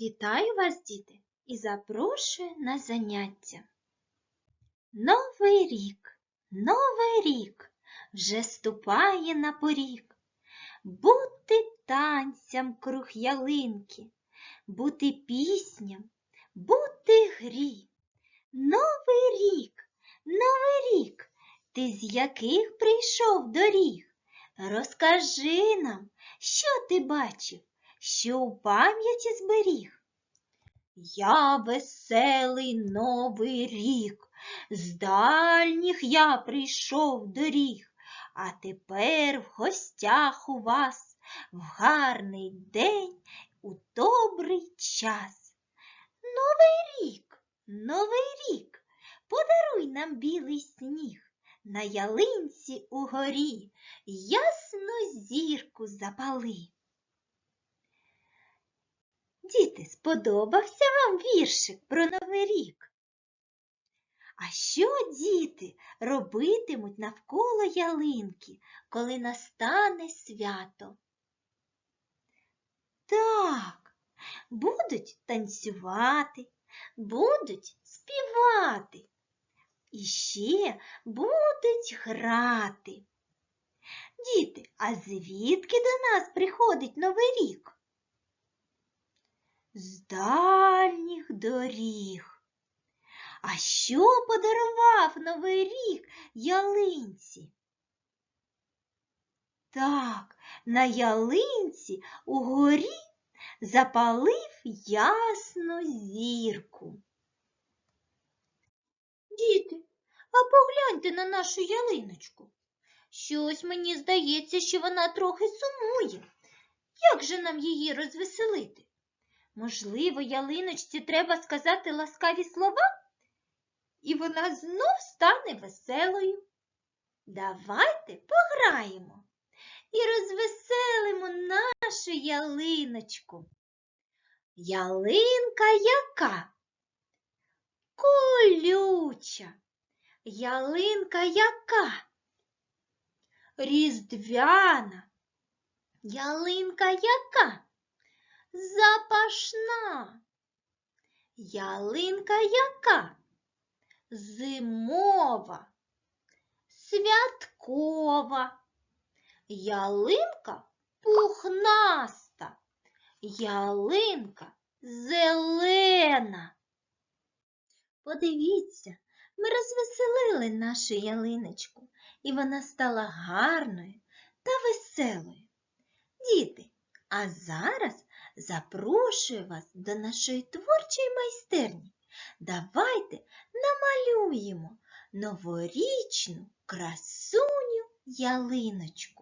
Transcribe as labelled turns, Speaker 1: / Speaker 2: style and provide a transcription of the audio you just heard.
Speaker 1: Вітаю вас, діти, і запрошую на заняття. Новий рік, новий рік вже ступає на поріг. Бути танцям круг ялинки, бути пісням, бути грі. Новий рік, новий рік, ти з яких прийшов доріг? Розкажи нам, що ти бачив, що у пам'яті зберіг. Я веселий новий рік, з дальніх я прийшов доріг, а тепер в гостях у вас в гарний день у добрий час. Новий рік, новий рік, подаруй нам білий сніг. На ялинці угорі ясну зірку запали. Діти, сподобався вам віршик про Новий рік? А що діти робитимуть навколо ялинки, коли настане свято? Так, будуть танцювати, будуть співати. І ще будуть грати. Діти, а звідки до нас приходить Новий рік? З дальніх доріг. А що подарував Новий рік ялинці? Так, на ялинці угорі запалив ясну зірку. Діти, а погляньте на нашу ялиночку. Щось мені здається, що вона трохи сумує. Як же нам її розвеселити? Можливо, ялиночці треба сказати ласкаві слова, і вона знов стане веселою. Давайте пограємо і розвеселимо нашу ялиночку. Ялинка яка? Колюча. Ялинка яка? Різдвяна. Ялинка яка? Запашна. Ялинка яка? Зимова. Святкова. Ялинка пухнаста. Ялинка зелена. Подивіться, ми розвеселили нашу ялиночку, і вона стала гарною та веселою. Діти, а зараз запрошую вас до нашої творчої майстерні. Давайте намалюємо новорічну красуню ялиночку.